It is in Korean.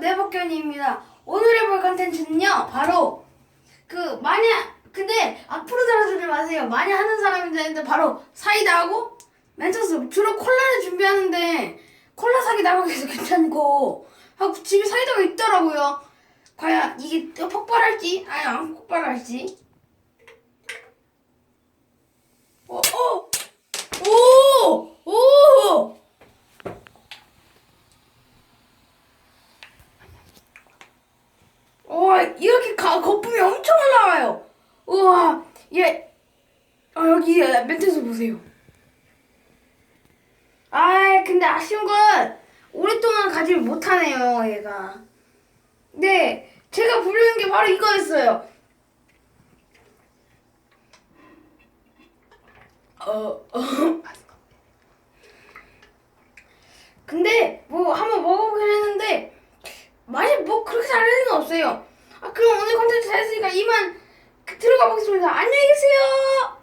내복견입니다. 오늘 해볼 컨텐츠는요, 바로 그 만약 근데 앞으로 들어주지 마세요. 많이 하는 사람이 되는데 바로 사이다하고 멘토스 주로 콜라를 준비하는데 콜라 사기 나가기 해서 괜찮고 하고 집에 사이다가 있더라고요. 과연 이게 또 폭발할지 아니 안 폭발할지. 오, 오, 오, 오. 와 이렇게 가, 거품이 엄청 올라와요. 우와 얘 아, 여기 멘트에서 보세요. 아 근데 아쉬운 건 오랫동안 가지를 못하네요 얘가. 네 제가 부르는 게 바로 이거였어요. 어, 어. 근데 뭐 한번 먹어보긴 했는데 맛이 뭐 그렇게 다르는 건 없어요. 아 그럼 오늘 컨텐츠 다 했으니까 이만 그 들어가 보겠습니다. 안녕히 계세요.